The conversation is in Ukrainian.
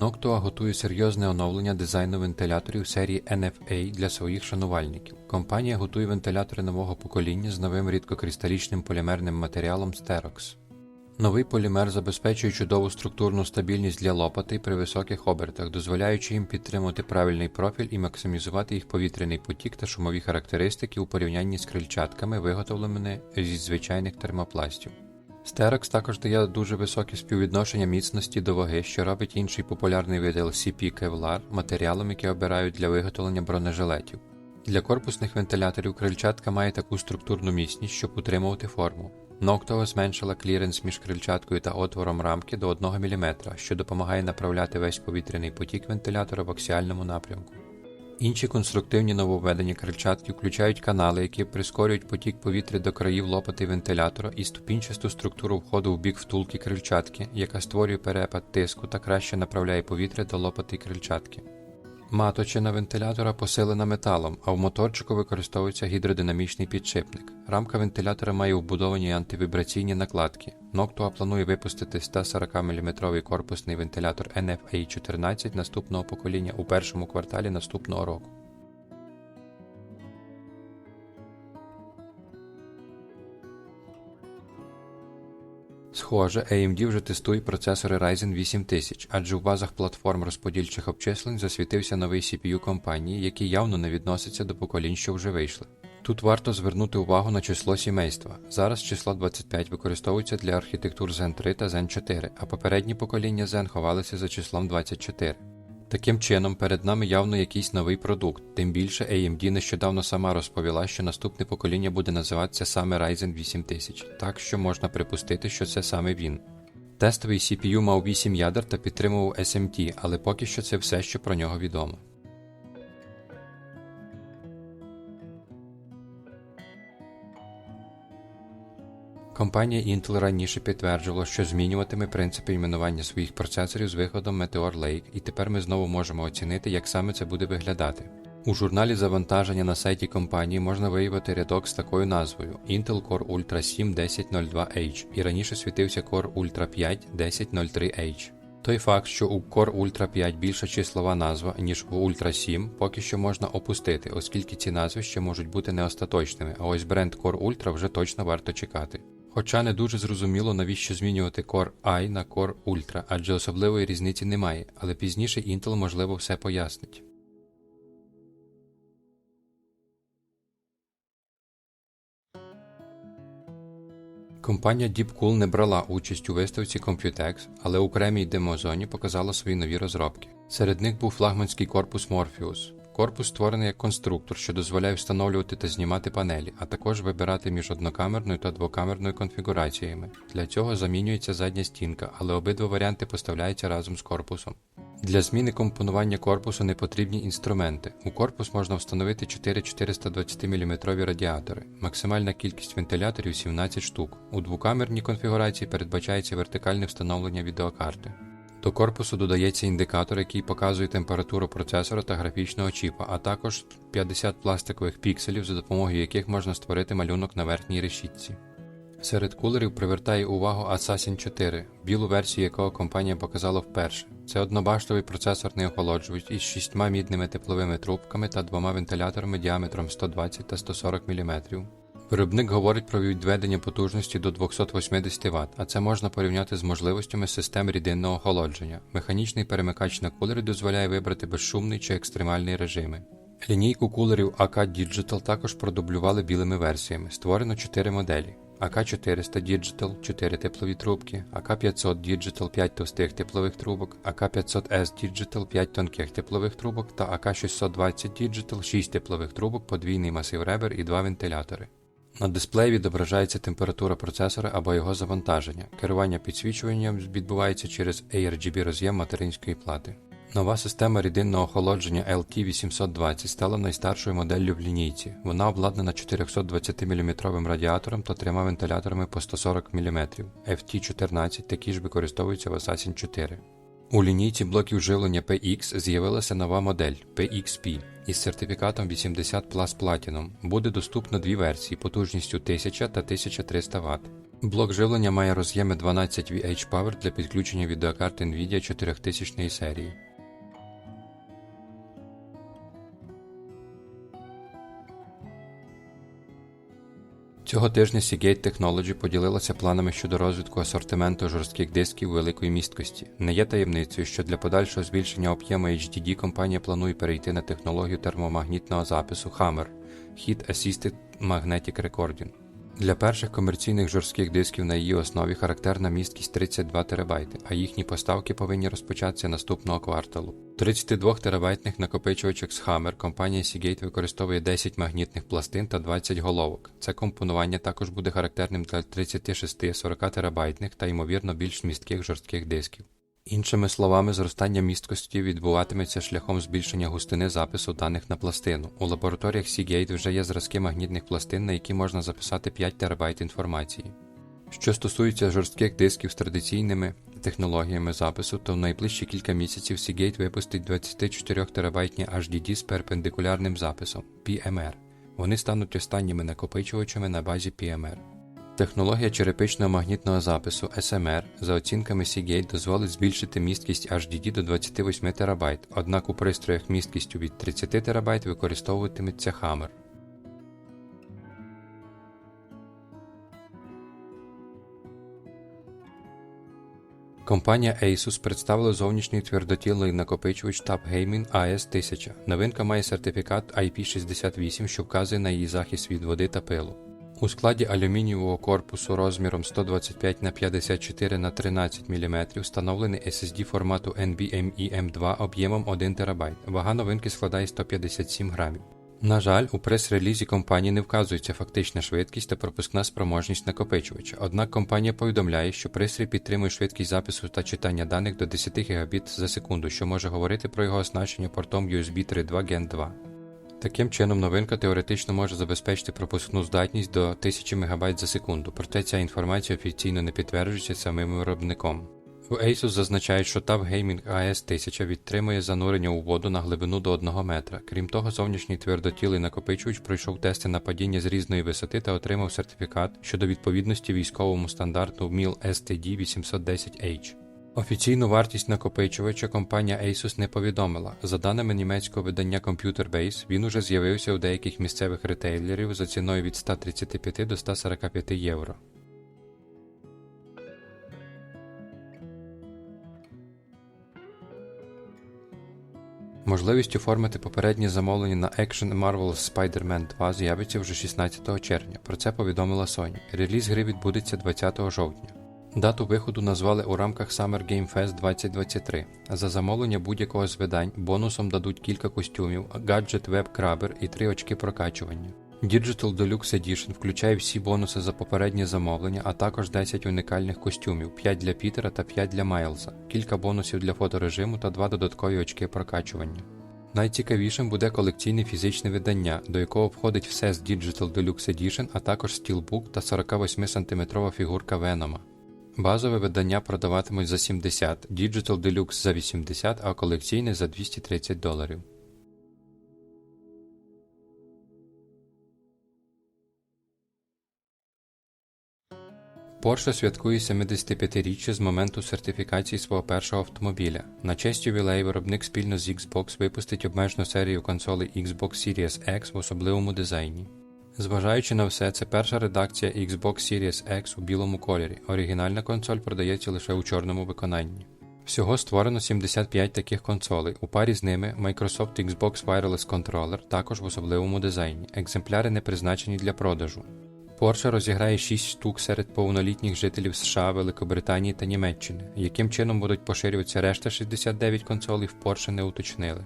Noctua готує серйозне оновлення дизайну вентиляторів серії NFA для своїх шанувальників. Компанія готує вентилятори нового покоління з новим рідкокристалічним полімерним матеріалом Sterox. Новий полімер забезпечує чудову структурну стабільність для лопатей при високих обертах, дозволяючи їм підтримувати правильний профіль і максимізувати їх повітряний потік та шумові характеристики у порівнянні з крильчатками, виготовленими зі звичайних термопластів. Sterex також дає дуже високе співвідношення міцності до ваги, що робить інший популярний вид LCP Kevlar матеріалом, який обирають для виготовлення бронежилетів. Для корпусних вентиляторів крильчатка має таку структурну міцність, щоб утримувати форму. Ноктова зменшила кліренс між крильчаткою та отвором рамки до 1 мм, що допомагає направляти весь повітряний потік вентилятора в аксіальному напрямку. Інші конструктивні нововведення крильчатки включають канали, які прискорюють потік повітря до країв лопати вентилятора і ступінчасту структуру входу в бік втулки крильчатки, яка створює перепад тиску та краще направляє повітря до лопати крильчатки. Маточина вентилятора посилена металом, а в моторчику використовується гідродинамічний підшипник. Рамка вентилятора має вбудовані антивібраційні накладки. Noctua планує випустити 140 мм корпусний вентилятор NFA14 наступного покоління у першому кварталі наступного року. Схоже, AMD вже тестує процесори Ryzen 8000, адже у базах платформ розподільчих обчислень засвітився новий CPU компанії, який явно не відноситься до поколінь, що вже вийшли. Тут варто звернути увагу на число сімейства. Зараз число 25 використовується для архітектур Zen 3 та Zen 4, а попередні покоління Zen ховалися за числом 24. Таким чином, перед нами явно якийсь новий продукт, тим більше AMD нещодавно сама розповіла, що наступне покоління буде називатися саме Ryzen 8000, так що можна припустити, що це саме він. Тестовий CPU мав 8 ядер та підтримував SMT, але поки що це все, що про нього відомо. Компанія Intel раніше підтверджувала, що змінюватиме принципи іменування своїх процесорів з виходом Meteor Lake, і тепер ми знову можемо оцінити, як саме це буде виглядати. У журналі завантаження на сайті компанії можна виявити рядок з такою назвою Intel Core Ultra 7 1002H і раніше світився Core Ultra 5 1003H. Той факт, що у Core Ultra 5 більша числова назва, ніж у Ultra 7, поки що можна опустити, оскільки ці назви ще можуть бути неостаточними, а ось бренд Core Ultra вже точно варто чекати. Хоча не дуже зрозуміло, навіщо змінювати Core i на Core Ultra, адже особливої різниці немає, але пізніше Intel можливо все пояснить. Компанія DeepCool не брала участь у виставці Computex, але у окремій демозоні показала свої нові розробки. Серед них був флагманський корпус Morpheus. Корпус створений як конструктор, що дозволяє встановлювати та знімати панелі, а також вибирати між однокамерною та двокамерною конфігураціями. Для цього замінюється задня стінка, але обидва варіанти поставляються разом з корпусом. Для зміни компонування корпусу не потрібні інструменти. У корпус можна встановити 4 420 мм радіатори. Максимальна кількість вентиляторів 17 штук. У двокамерній конфігурації передбачається вертикальне встановлення відеокарти. До корпусу додається індикатор, який показує температуру процесора та графічного чіпа, а також 50 пластикових пікселів, за допомогою яких можна створити малюнок на верхній решітці. Серед кулерів привертає увагу Assassin 4, білу версію якого компанія показала вперше. Це однобаштовий процесорний охолоджувач із шістьма мідними тепловими трубками та двома вентиляторами діаметром 120 та 140 мм. Виробник говорить про відведення потужності до 280 Вт, а це можна порівняти з можливостями систем рідинного охолодження. Механічний перемикач на кулері дозволяє вибрати безшумний чи екстремальний режими. Лінійку кулерів AK Digital також продублювали білими версіями. Створено 4 моделі. АК400 Digital 4 теплові трубки, АК500 Digital 5 товстих теплових трубок, АК500S Digital 5 тонких теплових трубок та АК620 Digital 6 теплових трубок, подвійний масив ребер і два вентилятори. На дисплеї відображається температура процесора або його завантаження. Керування підсвічуванням відбувається через ARGB роз'єм материнської плати. Нова система рідинного охолодження LT820 стала найстаршою моделлю в лінійці. Вона обладнана 420 мм радіатором та трьома вентиляторами по 140 мм. FT14 такі ж використовуються в Assassin 4. У лінійці блоків живлення PX з'явилася нова модель PXP із сертифікатом 80 Plus Platinum. Буде доступно дві версії потужністю 1000 та 1300 Вт. Блок живлення має роз'єми 12 VH Power для підключення відеокарт NVIDIA 4000 серії. Цього тижня Seagate Technology поділилася планами щодо розвитку асортименту жорстких дисків великої місткості. Не є таємницею, що для подальшого збільшення об'єму HDD компанія планує перейти на технологію термомагнітного запису Hammer Heat Assisted Magnetic Recording. Для перших комерційних жорстких дисків на її основі характерна місткість 32 ТБ, а їхні поставки повинні розпочатися наступного кварталу. У 32 терабайтних накопичувачах з Hammer компанія Seagate використовує 10 магнітних пластин та 20 головок. Це компонування також буде характерним для 36-40 терабайтних та ймовірно більш містких жорстких дисків. Іншими словами, зростання місткості відбуватиметься шляхом збільшення густини запису даних на пластину. У лабораторіях Seagate вже є зразки магнітних пластин, на які можна записати 5 ТБ інформації. Що стосується жорстких дисків з традиційними технологіями запису, то в найближчі кілька місяців Seagate випустить 24 терабайтні HDD з перпендикулярним записом PMR. Вони стануть останніми накопичувачами на базі PMR. Технологія черепичного магнітного запису SMR за оцінками Seagate дозволить збільшити місткість HDD до 28 ТБ, однак у пристроях місткістю від 30 ТБ використовуватиметься Hammer. Компанія Asus представила зовнішній твердотілий накопичувач Tab Gaming AS1000. Новинка має сертифікат IP68, що вказує на її захист від води та пилу. У складі алюмінієвого корпусу розміром 125 на 54 на 13 мм встановлений SSD формату NVMe M2 об'ємом 1 ТБ. Вага новинки складає 157 грамів. На жаль, у прес-релізі компанії не вказується фактична швидкість та пропускна спроможність накопичувача. Однак компанія повідомляє, що пристрій підтримує швидкість запису та читання даних до 10 Гбіт за секунду, що може говорити про його оснащення портом USB 3.2 Gen 2. Таким чином, новинка теоретично може забезпечити пропускну здатність до 1000 МБ за секунду, проте ця інформація офіційно не підтверджується самим виробником. У Asus зазначають, що TAF Gaming AS1000 відтримує занурення у воду на глибину до 1 метра. Крім того, зовнішній твердотілий накопичувач пройшов тести на падіння з різної висоти та отримав сертифікат щодо відповідності військовому стандарту MIL STD 810H. Офіційну вартість накопичувача компанія Asus не повідомила. За даними німецького видання Computer Base, він уже з'явився у деяких місцевих ретейлерів за ціною від 135 до 145 євро. Можливість оформити попереднє замовлення на Action Marvel's Spider-Man 2 з'явиться вже 16 червня. Про це повідомила Sony. Реліз гри відбудеться 20 жовтня. Дату виходу назвали у рамках Summer Game Fest 2023. За замовлення будь-якого з видань бонусом дадуть кілька костюмів, гаджет Crabber і 3 очки прокачування. Digital Deluxe Edition включає всі бонуси за попереднє замовлення, а також 10 унікальних костюмів, 5 для Пітера та 5 для Майлса, кілька бонусів для фоторежиму та 2 додаткові очки прокачування. Найцікавішим буде колекційне фізичне видання, до якого входить все з Digital Deluxe Edition, а також Steelbook та 48 см фігурка Венома. Базове видання продаватимуть за 70, Digital Deluxe за 80, а колекційне за 230 доларів. Porsche святкує 75-річчя з моменту сертифікації свого першого автомобіля. На честь ювілею виробник спільно з Xbox випустить обмежену серію консолей Xbox Series X в особливому дизайні. Зважаючи на все, це перша редакція Xbox Series X у білому кольорі. Оригінальна консоль продається лише у чорному виконанні. Всього створено 75 таких консолей. У парі з ними Microsoft Xbox Wireless Controller також в особливому дизайні. Екземпляри не призначені для продажу. Porsche розіграє 6 штук серед повнолітніх жителів США, Великобританії та Німеччини. Яким чином будуть поширюватися решта 69 консолей в Porsche не уточнили.